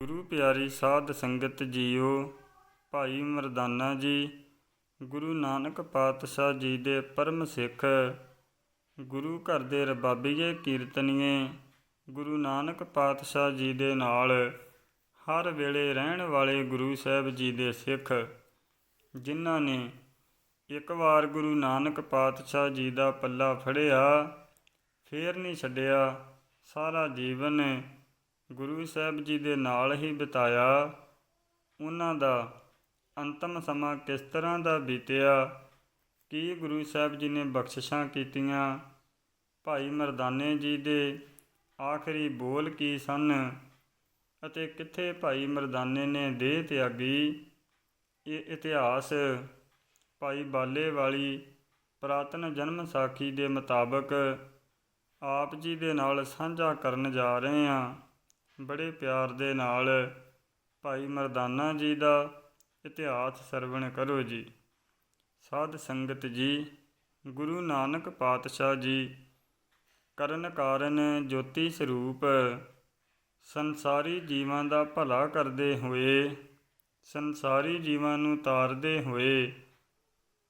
ਗੁਰੂ ਪਿਆਰੀ ਸਾਧ ਸੰਗਤ ਜੀਓ, ਭਾਈ ਮਰਦਾਨਾ ਜੀ, ਗੁਰੂ ਨਾਨਕ ਪਾਤਸ਼ਾਹ ਜੀ ਦੇ ਪਰਮ ਸਿੱਖ, ਗੁਰੂ ਘਰ ਦੇ ਰਬਾਬੀਏ ਕੀਰਤਨੀਏ, ਗੁਰੂ ਨਾਨਕ ਪਾਤਸ਼ਾਹ ਜੀ ਦੇ ਨਾਲ ਹਰ ਵੇਲੇ ਰਹਿਣ ਵਾਲੇ ਗੁਰੂ ਸਾਹਿਬ ਜੀ ਦੇ ਸਿੱਖ, ਜਿਨ੍ਹਾਂ ਨੇ ਇੱਕ ਵਾਰ ਗੁਰੂ ਨਾਨਕ ਪਾਤਸ਼ਾਹ ਜੀ ਦਾ ਪੱਲਾ ਫੜਿਆ, ਫੇਰ ਨਹੀਂ ਛੱਡਿਆ, ਸਾਰਾ ਜੀਵਨ ਗੁਰੂ ਸਾਹਿਬ ਜੀ ਦੇ ਨਾਲ ਹੀ ਬਿਤਾਇਆ। ਉਹਨਾਂ ਦਾ ਅੰਤਮ ਸਮਾਂ ਕਿਸ ਤਰ੍ਹਾਂ ਦਾ ਬੀਤਿਆ? ਕੀ ਗੁਰੂ ਸਾਹਿਬ ਜੀ ਨੇ ਬਖਸ਼ਿਸ਼ਾਂ ਕੀਤੀਆਂ? ਭਾਈ ਮਰਦਾਨੇ ਜੀ ਦੇ ਆਖਰੀ ਬੋਲ ਕੀ ਸਨ? ਅਤੇ ਕਿੱਥੇ ਭਾਈ ਮਰਦਾਨੇ ਨੇ ਦੇਹ ਤਿਆਗੀ? ਇਹ ਇਤਿਹਾਸ ਭਾਈ ਬਾਲੇ ਵਾਲੀ ਪ੍ਰਾਤਨ ਜਨਮ ਸਾਖੀ ਦੇ ਮੁਤਾਬਕ ਆਪ ਜੀ ਦੇ ਨਾਲ ਸਾਂਝਾ ਕਰਨ ਜਾ ਰਹੇ ਹਾਂ। ਬੜੇ ਪਿਆਰ ਦੇ ਨਾਲ ਭਾਈ ਮਰਦਾਨਾ ਜੀ ਦਾ ਇਤਿਹਾਸ ਸਰਵਣ ਕਰੋ ਜੀ। ਸਾਧ ਸੰਗਤ ਜੀ, ਗੁਰੂ ਨਾਨਕ ਪਾਤਸ਼ਾਹ ਜੀ, ਕਰਨ ਕਾਰਨ ਜੋਤੀ ਸਰੂਪ ਸੰਸਾਰੀ ਜੀਵਾਂ ਦਾ ਭਲਾ ਕਰਦੇ ਹੋਏ, ਸੰਸਾਰੀ ਜੀਵਾਂ ਨੂੰ ਤਾਰਦੇ ਹੋਏ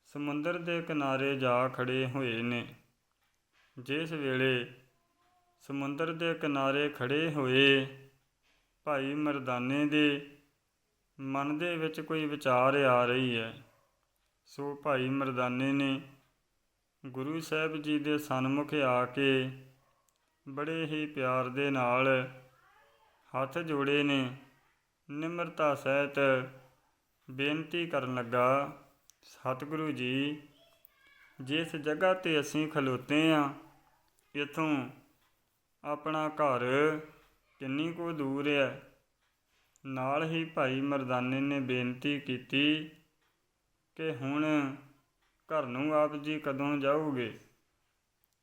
ਸਮੁੰਦਰ ਦੇ ਕਿਨਾਰੇ ਜਾ ਖੜੇ ਹੋਏ ਨੇ। ਜਿਸ ਵੇਲੇ ਸਮੁੰਦਰ ਦੇ ਕਿਨਾਰੇ ਖੜੇ ਹੋਏ। ਭਾਈ ਮਰਦਾਨੇ ਦੇ ਮਨ ਦੇ ਵਿੱਚ ਕੋਈ ਵਿਚਾਰ ਆ ਰਹੀ ਹੈ। ਸੋ ਭਾਈ ਮਰਦਾਨੇ ਨੇ ਗੁਰੂ ਸਾਹਿਬ ਜੀ ਦੇ ਸਨਮੁਖ ਆ ਕੇ ਬੜੇ ਹੀ ਪਿਆਰ ਦੇ ਨਾਲ ਹੱਥ ਜੋੜੇ ਨੇ। ਨਿਮਰਤਾ ਸਹਿਤ ਬੇਨਤੀ ਕਰਨ ਲੱਗਾ, ਸਤਿਗੁਰੂ ਜੀ, ਜਿਸ ਜਗ੍ਹਾ ਤੇ ਅਸੀਂ ਖਲੋਤੇ ਆ, ਇਥੋਂ ਆਪਣਾ ਘਰ ਕਿੰਨੀ ਕੁ ਦੂਰ ਹੈ ਨਾਲ ਹੀ ਭਾਈ ਮਰਦਾਨੇ ਨੇ ਬੇਨਤੀ ਕੀਤੀ ਕਿ ਹੁਣ ਘਰ ਨੂੰ ਆਪ ਜੀ ਕਦੋਂ ਜਾਓਗੇ?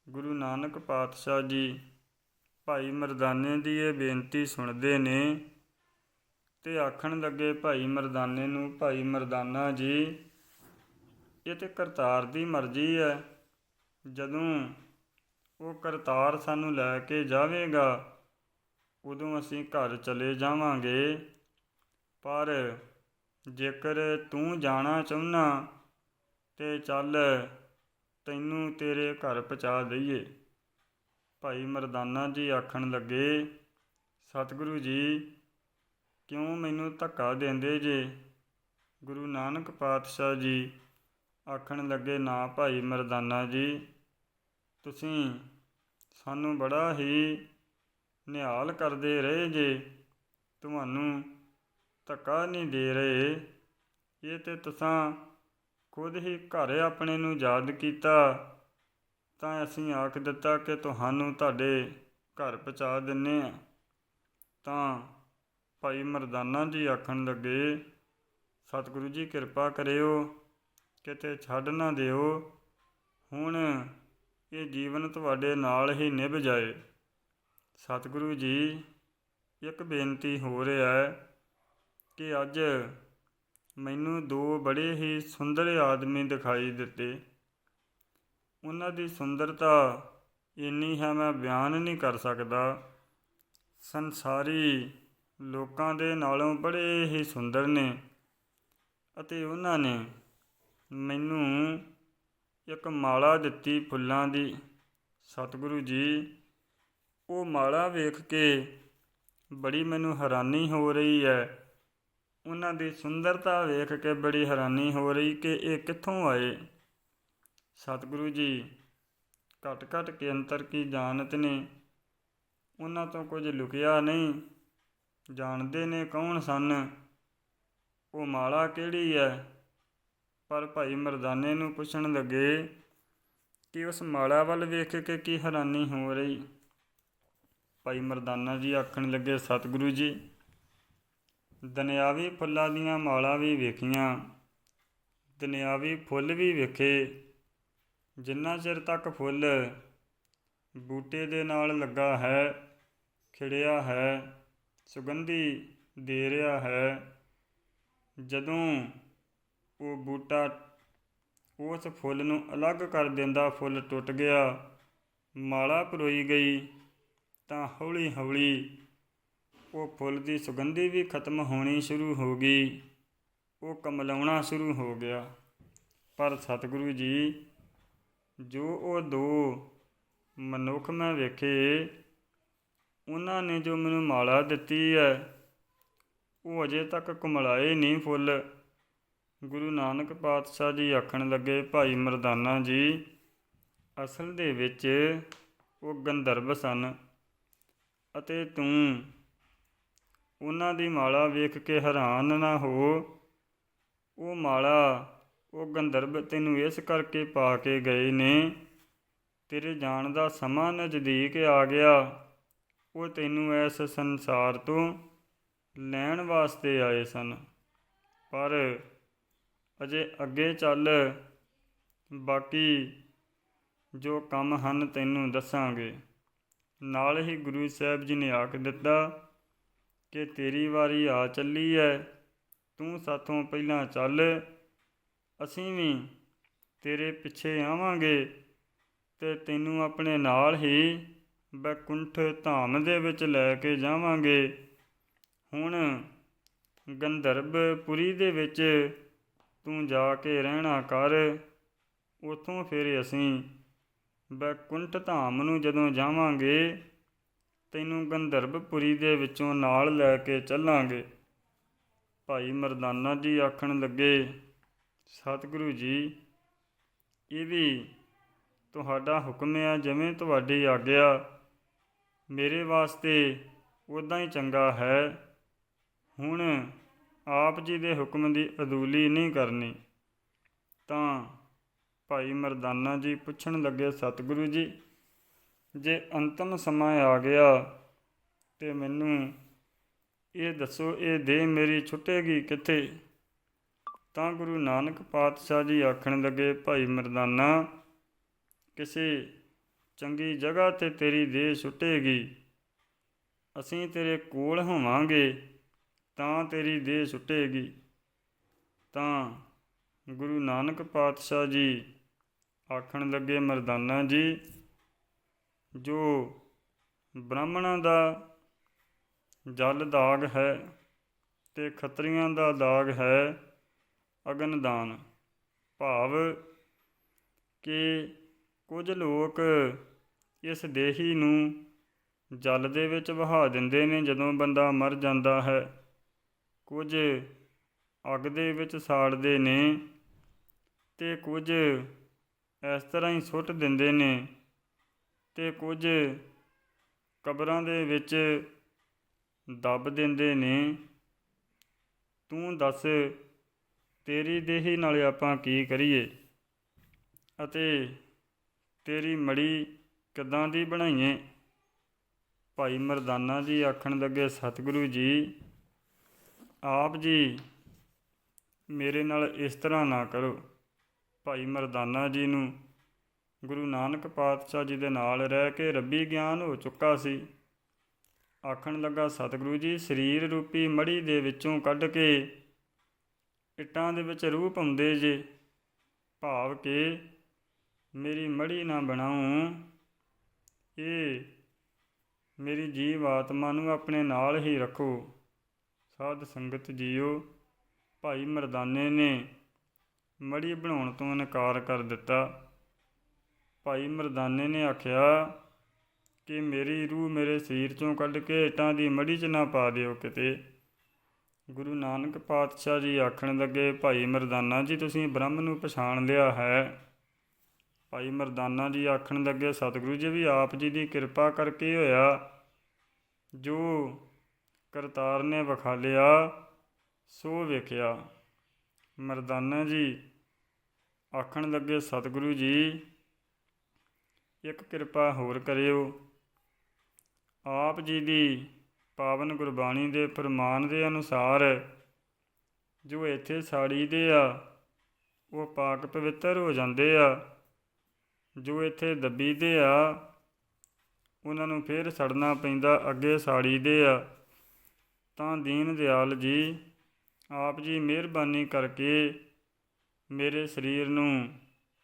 ਗੁਰੂ ਨਾਨਕ ਪਾਤਸ਼ਾਹ ਜੀ, ਭਾਈ ਮਰਦਾਨੇ ਦੀ ਇਹ ਬੇਨਤੀ ਸੁਣਦੇ ਨੇ ਤੇ ਆਖਣ ਲੱਗੇ ਭਾਈ ਮਰਦਾਨੇ ਨੂੰ, ਭਾਈ ਮਰਦਾਨਾ ਜੀ, ਇਹ ਤੇ ਕਰਤਾਰ ਦੀ ਮਰਜ਼ੀ ਹੈ ਜਦੋਂ ਉਹ ਕਰਤਾਰ ਸਾਨੂੰ ਲੈ ਕੇ ਜਾਵੇਗਾ। ਉਦੋਂ ਅਸੀਂ ਘਰ ਚਲੇ ਜਾਵਾਂਗੇ। ਪਰ ਜੇਕਰ ਤੂੰ ਜਾਣਾ ਚਾਹੁੰਨਾ ਤੇ ਚੱਲ, ਤੈਨੂੰ ਤੇਰੇ ਘਰ ਪਹੁੰਚਾ ਦਈਏ। ਭਾਈ ਮਰਦਾਨਾ ਜੀ ਆਖਣ ਲੱਗੇ, ਸਤਿਗੁਰੂ ਜੀ, ਕਿਉਂ ਮੈਨੂੰ ਧੱਕਾ ਦਿੰਦੇ ਜੇ? ਗੁਰੂ ਨਾਨਕ ਪਾਤਸ਼ਾਹ ਜੀ ਆਖਣ ਲੱਗੇ, ਨਾ ਭਾਈ ਮਰਦਾਨਾ ਜੀ ਤੁਸੀਂ ਸਾਨੂੰ ਬੜਾ ਹੀ ਨਿਹਾਲ ਕਰਦੇ ਰਹੇ ਜੇ। ਤੁਹਾਨੂੰ ਧੱਕਾ ਨਹੀਂ ਦੇ ਰਹੇ। ਇਹ ਤੇ ਤੁਸੀਂ ਖੁਦ ਹੀ ਘਰ ਆਪਣੇ ਨੂੰ ਯਾਦ ਕੀਤਾ। ਤਾਂ ਅਸੀਂ ਆਖ ਦਿੱਤਾ ਕਿ ਤੁਹਾਨੂੰ ਤੁਹਾਡੇ ਘਰ ਪਹੁੰਚਾ ਦਿੰਨੇ ਆ। ਤਾਂ ਭਾਈ ਮਰਦਾਨਾ ਜੀ ਆਖਣ ਲੱਗੇ, ਸਤਿਗੁਰੂ ਜੀ, ਕਿਰਪਾ ਕਰਿਓ। ਕਿਤੇ ਛੱਡ ਨਾ ਦਿਓ। ਹੁਣ ਇਹ ਜੀਵਨ ਤੁਹਾਡੇ ਨਾਲ ਹੀ ਨਿਭ ਜਾਏ। ਸਤਿਗੁਰੂ ਜੀ, ਇੱਕ ਬੇਨਤੀ ਹੋ ਰਿਹਾ ਹੈ ਕਿ ਅੱਜ ਮੈਨੂੰ ਦੋ ਬੜੇ ਹੀ ਸੁੰਦਰ ਆਦਮੀ ਦਿਖਾਈ ਦਿੱਤੇ। ਉਹਨਾਂ ਦੀ ਸੁੰਦਰਤਾ ਇੰਨੀ ਹੈ ਮੈਂ ਬਿਆਨ ਨਹੀਂ ਕਰ ਸਕਦਾ। ਸੰਸਾਰੀ ਲੋਕਾਂ ਦੇ ਨਾਲੋਂ ਬੜੇ ਹੀ ਸੁੰਦਰ ਨੇ ਅਤੇ ਉਹਨਾਂ ਨੇ ਮੈਨੂੰ ਇੱਕ ਮਾਲਾ ਦਿੱਤੀ ਫੁੱਲਾਂ ਦੀ। ਸਤਿਗੁਰੂ ਜੀ, ਉਹ ਮਾਲਾ ਵੇਖ ਕੇ ਬੜੀ ਮੈਨੂੰ ਹੈਰਾਨੀ ਹੋ ਰਹੀ ਹੈ। ਉਹਨਾਂ ਦੀ ਸੁੰਦਰਤਾ ਵੇਖ ਕੇ ਬੜੀ ਹੈਰਾਨੀ ਹੋ ਰਹੀ ਕਿ ਇਹ ਕਿੱਥੋਂ ਆਏ। ਸਤਿਗੁਰੂ ਜੀ ਘਟ ਘਟ ਕੇ ਅੰਤਰ ਕੀ ਜਾਣਤ ਨੇ? ਉਹਨਾਂ ਤੋਂ ਕੁਝ ਲੁਕਿਆ ਨਹੀਂ। ਜਾਣਦੇ ਨੇ ਕੌਣ ਸਨ? ਉਹ ਮਾਲਾ ਕਿਹੜੀ ਹੈ? ਪਰ ਭਾਈ ਮਰਦਾਨੇ ਨੂੰ ਪੁੱਛਣ ਲੱਗੇ ਕਿ ਉਸ ਮਾਲਾ ਵੱਲ ਵੇਖ ਕੇ ਕੀ ਹੈਰਾਨੀ ਹੋ ਰਹੀ। ਭਾਈ ਮਰਦਾਨਾ ਜੀ ਆਖਣ ਲੱਗੇ, ਸਤਿਗੁਰੂ ਜੀ, ਦੁਨਿਆਵੀ ਫੁੱਲਾਂ ਦੀਆਂ ਮਾਲਾ ਵੀ ਵੇਖੀਆਂ, ਦੁਨਿਆਵੀ ਫੁੱਲ ਵੀ ਵੇਖੇ। ਜਿੰਨਾ ਚਿਰ ਤੱਕ ਫੁੱਲ ਬੂਟੇ ਦੇ ਨਾਲ ਲੱਗਾ ਹੈ, ਖਿੜਿਆ ਹੈ, ਸੁਗੰਧੀ ਦੇ ਰਿਹਾ ਹੈ, ਜਦੋਂ ਉਹ ਬੂਟਾ ਉਸ ਫੁੱਲ ਨੂੰ ਅਲੱਗ ਕਰ ਦਿੰਦਾ ਫੁੱਲ ਟੁੱਟ ਗਿਆ। ਮਾਲਾ ਪਰੋਈ ਗਈ ਤਾਂ ਹੌਲੀ ਹੌਲੀ ਉਹ ਫੁੱਲ ਦੀ ਸੁਗੰਧੀ ਵੀ ਖਤਮ ਹੋਣੀ ਸ਼ੁਰੂ ਹੋ ਗਈ। ਉਹ ਕਮਲਾਉਣਾ ਸ਼ੁਰੂ ਹੋ ਗਿਆ। ਪਰ ਸਤਿਗੁਰੂ ਜੀ, ਜੋ ਉਹ ਦੋ ਮਨੁੱਖ ਮੈਂ ਵੇਖੇ, ਉਹਨਾਂ ਨੇ ਜੋ ਮੈਨੂੰ ਮਾਲਾ ਦਿੱਤੀ ਹੈ, ਉਹ ਅਜੇ ਤੱਕ ਕੁਮਲਾਏ ਨਹੀਂ ਫੁੱਲ। ਗੁਰੂ ਨਾਨਕ ਪਾਤਸ਼ਾਹ ਜੀ ਆਖਣ ਲੱਗੇ, ਭਾਈ ਮਰਦਾਨਾ ਜੀ, ਅਸਲ ਦੇ ਵਿੱਚ ਉਹ ਗੰਧਰਵ ਸਨ ਅਤੇ ਤੂੰ ਉਹਨਾਂ ਦੀ ਮਾਲਾ ਵੇਖ ਕੇ ਹੈਰਾਨ ਨਾ ਹੋ। ਉਹ ਮਾਲਾ, ਉਹ ਗੰਧਰਵ ਤੈਨੂੰ ਇਸ ਕਰਕੇ ਪਾ ਕੇ ਗਏ ਨੇ, ਤੇਰੇ ਜਾਣ ਦਾ ਸਮਾਂ ਨਜ਼ਦੀਕ ਆ ਗਿਆ। ਉਹ ਤੈਨੂੰ ਇਸ ਸੰਸਾਰ ਤੋਂ ਲੈਣ ਵਾਸਤੇ ਆਏ ਸਨ। ਪਰ ਅਜੇ ਅੱਗੇ ਚੱਲ। ਬਾਕੀ ਜੋ ਕੰਮ ਹਨ ਤੈਨੂੰ ਦੱਸਾਂਗੇ। ਨਾਲ ਹੀ ਗੁਰੂ ਸਾਹਿਬ ਜੀ ਨੇ ਆਖ ਦਿੱਤਾ ਕਿ ਤੇਰੀ ਵਾਰੀ ਆ ਚੱਲੀ ਹੈ ਤੂੰ ਸਾਥੋਂ ਪਹਿਲਾਂ ਚੱਲ। ਅਸੀਂ ਵੀ ਤੇਰੇ ਪਿੱਛੇ ਆਵਾਂਗੇ ਤੇ ਤੈਨੂੰ ਆਪਣੇ ਨਾਲ ਹੀ ਬੈਕੁੰਠ ਧਾਮ ਦੇ ਵਿੱਚ ਲੈ ਕੇ ਜਾਵਾਂਗੇ। ਹੁਣ ਗੰਧਰਵਪੁਰੀ ਦੇ ਵਿੱਚ ਤੂੰ ਜਾ ਕੇ ਰਹਿਣਾ ਕਰ। ਉਥੋਂ ਫਿਰ ਅਸੀਂ ਬੈਕੁੰਠ ਧਾਮ ਨੂੰ ਜਦੋਂ ਜਾਵਾਂਗੇ, ਤੈਨੂੰ ਗੰਧਰਵਪੁਰੀ ਦੇ ਵਿੱਚੋਂ ਨਾਲ ਲੈ ਕੇ ਚੱਲਾਂਗੇ। ਭਾਈ ਮਰਦਾਨਾ ਜੀ ਆਖਣ ਲੱਗੇ, ਸਤਿਗੁਰੂ ਜੀ, ਇਹ ਵੀ ਤੁਹਾਡਾ ਹੁਕਮ ਹੈ ਜਿਵੇਂ ਤੁਹਾਡੀ ਆਗਿਆ। ਮੇਰੇ ਵਾਸਤੇ ਉਦਾਂ ਹੀ ਚੰਗਾ ਹੈ। ਹੁਣ ਆਪ ਜੀ ਦੇ ਹੁਕਮ ਦੀ ਅਦੂਲੀ ਨਹੀਂ ਕਰਨੀ। ਤਾਂ ਭਾਈ ਮਰਦਾਨਾ ਜੀ ਪੁੱਛਣ ਲੱਗੇ, ਸਤਿਗੁਰੂ ਜੀ, ਜੇ ਅੰਤਮ ਸਮਾਂ ਆ ਗਿਆ ਤੇ ਮੈਨੂੰ ਇਹ ਦੱਸੋ, ਇਹ ਦੇਹ ਮੇਰੀ ਛੁੱਟੇਗੀ ਕਿੱਥੇ? ਤਾਂ ਗੁਰੂ ਨਾਨਕ ਪਾਤਸ਼ਾਹ ਜੀ ਆਖਣ ਲੱਗੇ, ਭਾਈ ਮਰਦਾਨਾ, ਕਿਸੇ ਚੰਗੀ ਜਗ੍ਹਾ ਤੇ ਤੇਰੀ ਦੇਹ ਛੁੱਟੇਗੀ। ਅਸੀਂ ਤੇਰੇ ਕੋਲ ਹੋਵਾਂਗੇ। ਤਾਂ ਤੇਰੀ ਦੇਹ ਸੁੱਟੇਗੀ। ਤਾਂ ਗੁਰੂ ਨਾਨਕ ਪਾਤਸ਼ਾਹ ਜੀ ਆਖਣ ਲੱਗੇ, ਮਰਦਾਨਾ ਜੀ, ਜੋ ਬ੍ਰਾਹਮਣਾਂ ਦਾ ਜਲ ਦਾਗ ਹੈ ਤੇ ਖੱਤਰੀਆਂ ਦਾ ਦਾਗ ਹੈ ਅਗਨਦਾਨ ਭਾਵ ਕਿ ਕੁਝ ਲੋਕ ਇਸ ਦੇਹੀ ਨੂੰ ਜਲ ਦੇ ਵਿੱਚ ਵਹਾ ਦਿੰਦੇ ਨੇ ਜਦੋਂ ਬੰਦਾ ਮਰ ਜਾਂਦਾ ਹੈ। ਕੁਝ ਅੱਗ ਦੇ ਵਿੱਚ ਸਾੜਦੇ ਨੇ ਤੇ ਕੁਝ ਇਸ ਤਰ੍ਹਾਂ ਹੀ ਸੁੱਟ ਦਿੰਦੇ ਨੇ ਤੇ ਕੁਝ ਕਬਰਾਂ ਦੇ ਵਿੱਚ ਦੱਬ ਦਿੰਦੇ ਨੇ। ਤੂੰ ਦੱਸ ਤੇਰੀ ਦੇਹੀ ਨਾਲ ਆਪਾਂ ਕੀ ਕਰੀਏ? ਅਤੇ ਤੇਰੀ ਮੜੀ ਕਿੱਦਾਂ ਦੀ ਬਣਾਈਏ? ਭਾਈ ਮਰਦਾਨਾ ਜੀ ਆਖਣ ਲੱਗੇ, ਸਤਿਗੁਰੂ ਜੀ ਆਪ ਜੀ ਮੇਰੇ ਨਾਲ ਇਸ ਤਰ੍ਹਾਂ ਨਾ ਕਰੋ। ਭਾਈ ਮਰਦਾਨਾ ਜੀ ਨੂੰ ਗੁਰੂ ਨਾਨਕ ਪਾਤਸ਼ਾਹ ਜੀ ਦੇ ਨਾਲ ਰਹਿ ਕੇ ਰੱਬੀ ਗਿਆਨ ਹੋ ਚੁੱਕਾ ਸੀ। ਆਖਣ ਲੱਗਾ, ਸਤਿਗੁਰੂ ਜੀ, ਸਰੀਰ ਰੂਪੀ ਮੜੀ ਦੇ ਵਿੱਚੋਂ ਕੱਢ ਕੇ ਇੱਟਾਂ ਦੇ ਵਿੱਚ ਰੂਹ ਪਾਉਂਦੇ ਜੇ, ਭਾਵ ਕਿ ਮੇਰੀ ਮੜੀ ਨਾ ਬਣਾਉ। ਇਹ ਮੇਰੀ ਜੀਵ ਆਤਮਾ ਨੂੰ ਆਪਣੇ ਨਾਲ ਹੀ ਰੱਖੋ। ਸਾਧ ਸੰਗਤ ਜੀਓ, ਭਾਈ ਮਰਦਾਨੇ ਨੇ ਮੜੀ ਬਣਾਉਣ ਤੋਂ ਇਨਕਾਰ ਕਰ ਦਿੱਤਾ। ਭਾਈ ਮਰਦਾਨੇ ਨੇ ਆਖਿਆ ਕਿ ਮੇਰੀ ਰੂਹ ਮੇਰੇ ਸਰੀਰ ਚੋਂ ਕੱਢ ਕੇ ਇੱਟਾਂ ਦੀ ਮੜੀ 'ਚ ਨਾ ਪਾ ਦਿਓ ਕਿਤੇ। ਗੁਰੂ ਨਾਨਕ ਪਾਤਸ਼ਾਹ ਜੀ ਆਖਣ ਲੱਗੇ, ਭਾਈ ਮਰਦਾਨਾ ਜੀ, ਤੁਸੀਂ ਬ੍ਰਹਮ ਨੂੰ ਪਛਾਣ ਲਿਆ ਹੈ। ਭਾਈ ਮਰਦਾਨਾ ਜੀ ਆਖਣ ਲੱਗੇ, ਸਤਿਗੁਰੂ ਜੀ, ਵੀ ਆਪ ਜੀ ਦੀ ਕਿਰਪਾ ਕਰਕੇ ਹੋਇਆ। ਜੋ ਕਰਤਾਰ ਨੇ ਵਿਖਾਲਿਆ ਸੋ ਵੇਖਿਆ। ਮਰਦਾਨਾ ਜੀ ਆਖਣ ਲੱਗੇ, ਸਤਿਗੁਰੂ ਜੀ, ਇੱਕ ਕਿਰਪਾ ਹੋਰ ਕਰਿਓ। ਆਪ ਜੀ ਦੀ ਪਾਵਨ ਗੁਰਬਾਣੀ ਦੇ ਫਰਮਾਨ ਦੇ ਅਨੁਸਾਰ ਜੋ ਇੱਥੇ ਸਾੜੀ ਦੇ ਆ, ਉਹ ਪਾਕ ਪਵਿੱਤਰ ਹੋ ਜਾਂਦੇ ਆ। ਜੋ ਇੱਥੇ ਦੱਬੀ ਦੇ ਆ, ਉਹਨਾਂ ਨੂੰ ਫੇਰ ਸੜਨਾ ਪੈਂਦਾ ਅੱਗੇ ਸਾੜੀ ਦੇ ਆ। ਤਾਂ ਦੀਨ ਦਿਆਲ ਜੀ, ਆਪ ਜੀ ਮਿਹਰਬਾਨੀ ਕਰਕੇ ਮੇਰੇ ਸਰੀਰ ਨੂੰ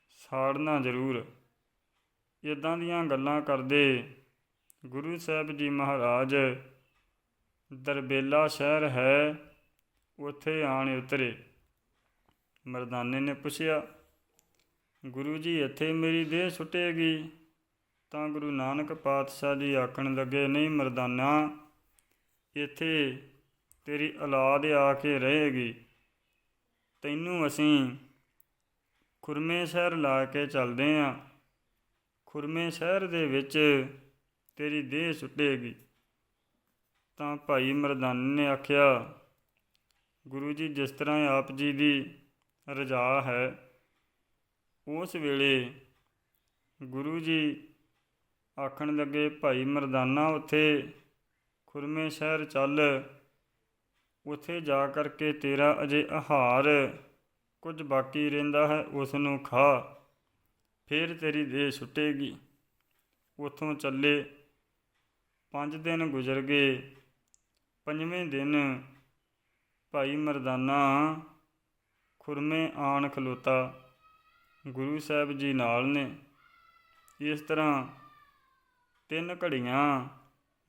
ਸਾੜਨਾ ਜ਼ਰੂਰ। ਇਦਾਂ ਦੀਆਂ ਗੱਲਾਂ ਕਰਦੇ ਗੁਰੂ ਸਾਹਿਬ ਜੀ ਮਹਾਰਾਜ, ਦਰਬੇਲਾ ਸ਼ਹਿਰ ਹੈ, ਉੱਥੇ ਆਣ ਉਤਰੇ। ਮਰਦਾਨੇ ਨੇ ਪੁੱਛਿਆ, ਗੁਰੂ ਜੀ, ਇੱਥੇ ਮੇਰੀ ਦੇਹ ਸੁੱਟੇਗੀ? ਤਾਂ ਗੁਰੂ ਨਾਨਕ ਪਾਤਸ਼ਾਹ ਜੀ ਆਖਣ ਲੱਗੇ, ਨਹੀਂ ਮਰਦਾਨਾ ਇੱਥੇ ਤੇਰੀ ਔਲਾਦ ਆ ਕੇ ਰਹੇਗੀ। ਤੈਨੂੰ ਅਸੀਂ ਖੁਰਮੇ ਸ਼ਹਿਰ ਲਾ ਕੇ ਚੱਲਦੇ ਆਂ। ਖੁਰਮੇ ਸ਼ਹਿਰ ਦੇ ਵਿੱਚ ਤੇਰੀ ਦੇਹ ਸੁੱਟੇਗੀ। ਤਾਂ ਭਾਈ ਮਰਦਾਨੇ ਨੇ ਆਖਿਆ, ਗੁਰੂ ਜੀ, ਜਿਸ ਤਰ੍ਹਾਂ ਆਪ ਜੀ ਦੀ ਰਜਾ ਹੈ, ਉਸ ਵੇਲੇ ਗੁਰੂ ਜੀ ਆਖਣ ਲੱਗੇ, ਭਾਈ ਮਰਦਾਨਾ, ਉੱਥੇ ਖੁਰਮੇ ਸ਼ਹਿਰ ਚੱਲ, ਉੱਥੇ ਜਾ ਕਰਕੇ ਤੇਰਾ ਅਜੇ ਆਹਾਰ, ਕੁਝ ਬਾਕੀ ਰਹਿੰਦਾ ਹੈ ਉਸ ਨੂੰ ਖਾ, ਫਿਰ ਤੇਰੀ ਦੇਹ ਛੁੱਟੇਗੀ ਉਥੋਂ ਚੱਲੇ, ਪੰਜ ਦਿਨ ਗੁਜ਼ਰ ਗਏ, ਪੰਜਵੇਂ ਦਿਨ ਭਾਈ ਮਰਦਾਨਾ ਖੁਰਮੇ ਆਣ ਖਲੋਤਾ ਗੁਰੂ ਸਾਹਿਬ ਜੀ ਨਾਲ ਨੇ। ਇਸ ਤਰ੍ਹਾਂ ਤਿੰਨ ਘੜੀਆਂ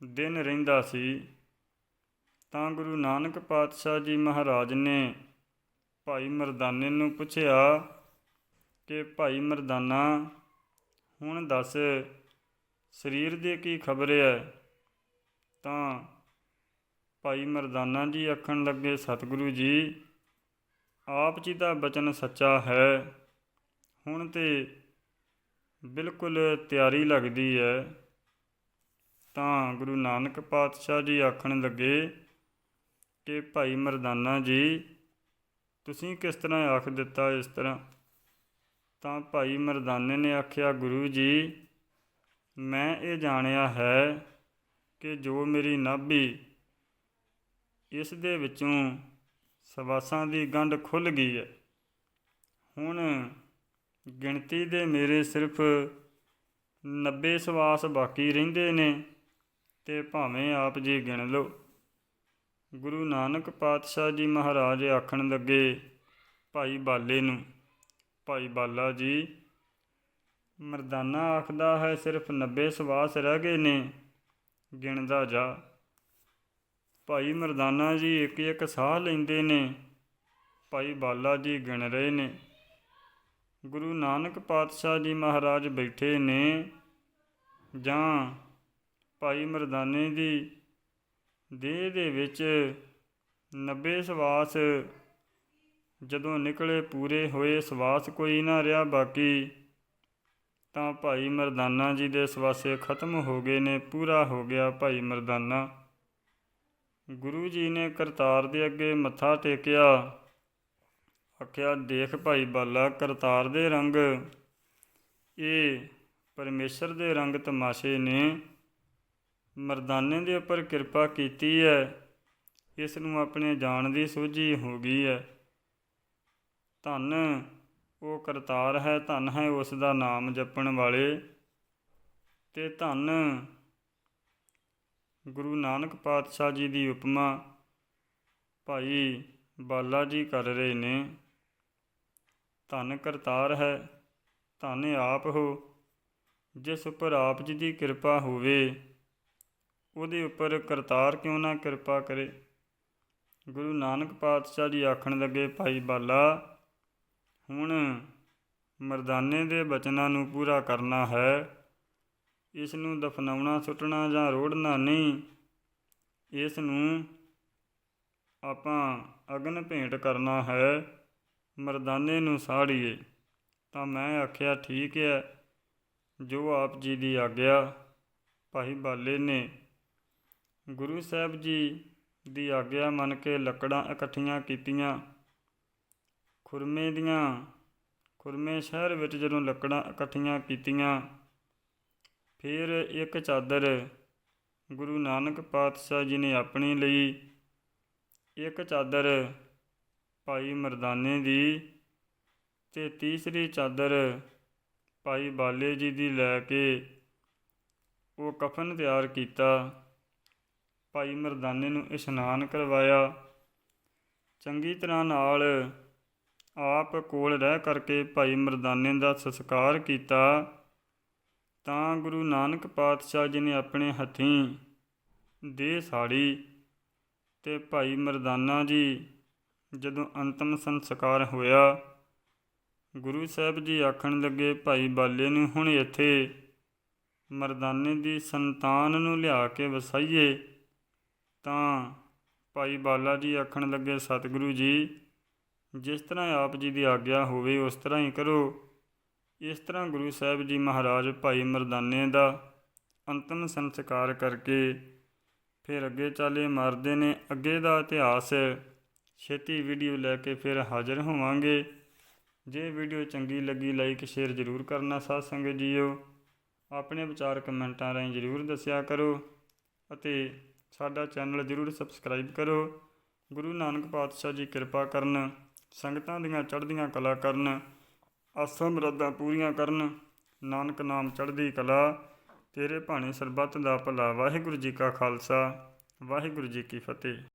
ਦਿਨ ਰਹਿੰਦਾ ਸੀ। ਤਾਂ ਗੁਰੂ ਨਾਨਕ ਪਾਤਸ਼ਾਹ ਜੀ ਮਹਾਰਾਜ ਨੇ ਭਾਈ ਮਰਦਾਨੇ ਨੂੰ ਪੁੱਛਿਆ ਕਿ ਭਾਈ ਮਰਦਾਨਾ, ਹੁਣ ਦੱਸ, ਸਰੀਰ ਦੀ ਕੀ ਖਬਰ ਹੈ ਤਾਂ ਭਾਈ ਮਰਦਾਨਾ ਜੀ ਆਖਣ ਲੱਗੇ, ਸਤਿਗੁਰੂ ਜੀ, ਆਪ ਜੀ ਦਾ ਬਚਨ ਸੱਚਾ ਹੈ। ਹੁਣ ਤੇ ਬਿਲਕੁਲ ਤਿਆਰੀ ਲੱਗਦੀ ਹੈ ਤਾਂ ਗੁਰੂ ਨਾਨਕ ਪਾਤਸ਼ਾਹ ਜੀ ਆਖਣ ਲੱਗੇ ਕਿ ਭਾਈ ਮਰਦਾਨਾ ਜੀ, ਤੁਸੀਂ ਕਿਸ ਤਰ੍ਹਾਂ ਆਖ ਦਿੱਤਾ ਇਸ ਤਰ੍ਹਾਂ? ਤਾਂ ਭਾਈ ਮਰਦਾਨੇ ਨੇ ਆਖਿਆ, ਗੁਰੂ ਜੀ, ਮੈਂ ਇਹ ਜਾਣਿਆ ਹੈ ਕਿ ਜੋ ਮੇਰੀ ਨਾਭੀ ਇਸ ਦੇ ਵਿੱਚੋਂ ਸਵਾਸਾਂ ਦੀ ਗੰਢ ਖੁੱਲ ਗਈ ਹੈ। ਹੁਣ ਗਿਣਤੀ ਦੇ ਮੇਰੇ ਸਿਰਫ 90 ਸਵਾਸ ਬਾਕੀ ਰਹਿੰਦੇ ਨੇ। ਤੇ ਭਾਵੇਂ ਆਪ ਜੀ ਗਿਣ ਲਓ। ਗੁਰੂ ਨਾਨਕ ਪਾਤਸ਼ਾਹ ਜੀ ਮਹਾਰਾਜ ਆਖਣ ਲੱਗੇ, ਭਾਈ ਬਾਲੇ ਨੂੰ, ਭਾਈ ਬਾਲਾ ਜੀ, ਮਰਦਾਨਾ ਆਖਦਾ ਹੈ, ਸਿਰਫ 90 ਸਵਾਸ ਰਹਿ ਗਏ ਨੇ, ਗਿਣਦਾ ਜਾ। ਭਾਈ ਮਰਦਾਨਾ ਜੀ ਇੱਕ ਇੱਕ ਸਾਹ ਲੈਂਦੇ ਨੇ, ਭਾਈ ਬਾਲਾ ਜੀ ਗਿਣ ਰਹੇ ਨੇ। ਗੁਰੂ ਨਾਨਕ ਪਾਤਸ਼ਾਹ ਜੀ ਮਹਾਰਾਜ ਬੈਠੇ ਨੇ, ਜਾਂ ਭਾਈ ਮਰਦਾਨੇ ਦੀ ਦੇਹ ਦੇ ਵਿੱਚ 90 ਸਵਾਸ ਜਦੋਂ ਨਿਕਲੇ ਪੂਰੇ ਹੋਏ ਸਵਾਸ ਕੋਈ ਨਾ ਰਿਹਾ ਬਾਕੀ, ਤਾਂ ਭਾਈ ਮਰਦਾਨਾ ਜੀ ਦੇ ਸਵਾਸੇ ਖਤਮ ਹੋ ਗਏ ਨੇ, ਪੂਰਾ ਹੋ ਗਿਆ ਭਾਈ ਮਰਦਾਨਾ। ਗੁਰੂ ਜੀ ਨੇ ਕਰਤਾਰ ਦੇ ਅੱਗੇ ਮੱਥਾ ਟੇਕਿਆ, ਆਖਿਆ, ਦੇਖ ਭਾਈ ਬਾਲਾ, ਕਰਤਾਰ ਦੇ ਰੰਗ, ਇਹ ਪਰਮੇਸ਼ਰ ਦੇ ਰੰਗ ਤਮਾਸ਼ੇ ਨੇ। ਮਰਦਾਨੇ ਦੇ ਉੱਪਰ ਕਿਰਪਾ ਕੀਤੀ ਹੈ ਇਸ ਨੂੰ ਆਪਣੇ ਜਾਣ ਦੀ ਸੋਝੀ ਹੋ ਗਈ ਹੈ ਧੰਨ, ਉਹ ਕਰਤਾਰ ਹੈ, ਧੰਨ ਹੈ ਉਸ ਦਾ ਨਾਮ ਜਪਣ ਵਾਲੇ। ਤੇ ਧੰਨ, ਗੁਰੂ ਨਾਨਕ ਪਾਤਸ਼ਾਹ ਜੀ ਦੀ ਉਪਮਾ ਭਾਈ ਬਾਲਾ ਜੀ ਕਰ ਰਹੇ ਨੇ। ਧੰਨ ਕਰਤਾਰ ਹੈ, ਧੰਨ ਆਪ ਹੋ, ਜਿਸ ਉੱਪਰ ਆਪ ਜੀ ਦੀ ਕਿਰਪਾ ਹੋਵੇ। ਉਹਦੇ ਉੱਪਰ ਕਰਤਾਰ ਕਿਉਂ ਨਾ ਕਿਰਪਾ ਕਰੇ? ਗੁਰੂ ਨਾਨਕ ਪਾਤਸ਼ਾਹ ਜੀ ਆਖਣ ਲੱਗੇ, ਭਾਈ ਬਾਲਾ, ਹੁਣ ਮਰਦਾਨੇ ਦੇ ਬਚਨਾਂ ਨੂੰ ਪੂਰਾ ਕਰਨਾ ਹੈ। ਇਸ ਨੂੰ ਦਫਨਾਉਣਾ, ਸੁੱਟਣਾ ਜਾਂ ਰੋੜਨਾ ਨਹੀਂ। ਇਸ ਨੂੰ ਆਪਾਂ ਅਗਨ ਭੇਂਟ ਕਰਨਾ ਹੈ। ਮਰਦਾਨੇ ਨੂੰ ਸਾੜੀਏ। ਤਾਂ ਮੈਂ ਆਖਿਆ, ਠੀਕ ਹੈ, ਜੋ ਆਪ ਜੀ ਦੀ ਆਗਿਆ, ਭਾਈ ਬਾਲੇ ਨੇ ਗੁਰੂ ਸਾਹਿਬ ਜੀ ਦੀ ਆਗਿਆ ਮੰਨ ਕੇ ਲੱਕੜਾਂ ਇਕੱਠੀਆਂ ਕੀਤੀਆਂ। ਖੁਰਮੇ ਦੀਆਂ, ਖੁਰਮੇ ਸ਼ਹਿਰ ਵਿੱਚ ਜਦੋਂ ਲੱਕੜਾਂ ਇਕੱਠੀਆਂ ਕੀਤੀਆਂ, ਫਿਰ ਇੱਕ ਚਾਦਰ ਗੁਰੂ ਨਾਨਕ ਪਾਤਸ਼ਾਹ ਜੀ ਨੇ ਆਪਣੀ ਲਈ ਇੱਕ ਚਾਦਰ ਭਾਈ ਮਰਦਾਨੇ ਦੀ ਤੇ ਤੀਸਰੀ ਚਾਦਰ ਭਾਈ ਬਾਲੇ ਜੀ ਦੀ ਲੈ ਕੇ ਉਹ ਕਫਨ ਤਿਆਰ ਕੀਤਾ। ਭਾਈ ਮਰਦਾਨੇ ਨੂੰ ਇਸ਼ਨਾਨ ਕਰਵਾਇਆ। ਚੰਗੀ ਤਰ੍ਹਾਂ ਨਾਲ ਆਪ ਕੋਲ ਰਹਿ ਕਰਕੇ ਭਾਈ ਮਰਦਾਨੇ ਦਾ ਸੰਸਕਾਰ ਕੀਤਾ। ਤਾਂ ਗੁਰੂ ਨਾਨਕ ਪਾਤਸ਼ਾਹ ਜੀ ਨੇ ਆਪਣੇ ਹੱਥੀਂ ਦੇ ਸਾੜੀ ਤੇ ਭਾਈ ਮਰਦਾਨਾ ਜੀ ਜਦੋਂ ਅੰਤਮ ਸੰਸਕਾਰ ਹੋਇਆ, ਗੁਰੂ ਸਾਹਿਬ ਜੀ ਆਖਣ ਲੱਗੇ, ਭਾਈ ਬਾਲੇ ਨੂੰ ਹੁਣ ਇੱਥੇ ਮਰਦਾਨੇ ਦੀ ਸੰਤਾਨ ਨੂੰ ਲਿਆ ਕੇ ਵਸਾਈਏ। ਤਾਂ ਭਾਈ ਬਾਲਾ ਜੀ ਆਖਣ ਲੱਗੇ, ਸਤਿਗੁਰੂ ਜੀ, ਜਿਸ ਤਰ੍ਹਾਂ ਆਪ ਜੀ ਦੀ ਆਗਿਆ ਹੋਵੇ, ਉਸ ਤਰ੍ਹਾਂ ਹੀ ਕਰੋ। ਇਸ ਤਰ੍ਹਾਂ ਗੁਰੂ ਸਾਹਿਬ ਜੀ ਮਹਾਰਾਜ ਭਾਈ ਮਰਦਾਨੇ ਦਾ ਅੰਤਮ ਸੰਸਕਾਰ ਕਰਕੇ ਫਿਰ ਅੱਗੇ ਚਾਲੇ ਮਾਰਦੇ ਨੇ। ਅੱਗੇ ਦਾ ਇਤਿਹਾਸ, ਛੇਤੀ ਵੀਡੀਓ ਲੈ ਕੇ ਫਿਰ ਹਾਜ਼ਰ ਹੋਵਾਂਗੇ। ਜੇ ਵੀਡੀਓ ਚੰਗੀ ਲੱਗੀ, ਲਾਈਕ, ਸ਼ੇਅਰ ਜ਼ਰੂਰ ਕਰਨਾ, ਸਾਧ ਸੰਗਤ ਜੀਓ। ਆਪਣੇ ਵਿਚਾਰ ਕਮੈਂਟਾਂ ਰਾਹੀਂ ਜ਼ਰੂਰ ਦੱਸਿਆ ਕਰੋ ਅਤੇ ਸਾਡਾ ਚੈਨਲ ਜ਼ਰੂਰ ਸਬਸਕ੍ਰਾਈਬ ਕਰੋ। ਗੁਰੂ ਨਾਨਕ ਪਾਤਸ਼ਾਹ ਜੀ ਕਿਰਪਾ ਕਰਨ, ਸੰਗਤਾਂ ਦੀਆਂ ਚੜ੍ਹਦੀਆਂ ਕਲਾ ਕਰਨ, ਆਸਾਂ ਮੁਰਾਦਾਂ ਪੂਰੀਆਂ ਕਰਨ, ਨਾਨਕ ਨਾਮ ਚੜ੍ਹਦੀ ਕਲਾ। ਤੇਰੇ ਭਾਣੇ ਸਰਬੱਤ ਦਾ ਭਲਾ। ਵਾਹਿਗੁਰੂ ਜੀ ਕਾ ਖਾਲਸਾ, ਵਾਹਿਗੁਰੂ ਜੀ ਕੀ ਫਤਿਹ।